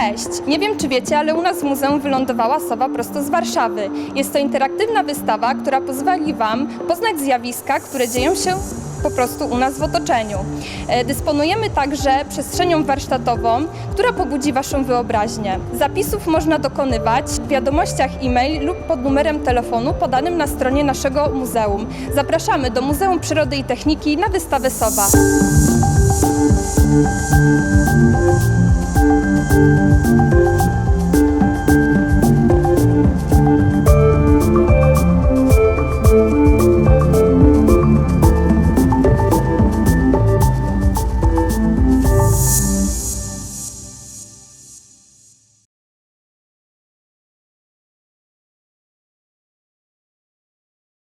Cześć! Nie wiem, czy wiecie, ale u nas w muzeum wylądowała sowa prosto z Warszawy. Jest to interaktywna wystawa, która pozwoli Wam poznać zjawiska, które dzieją się po prostu u nas w otoczeniu. E, Dysponujemy także przestrzenią warsztatową, która pobudzi Waszą wyobraźnię. Zapisów można dokonywać w wiadomościach e-mail lub pod numerem telefonu podanym na stronie naszego muzeum. Zapraszamy do Muzeum Przyrody i Techniki na wystawę Sowa. Thank you.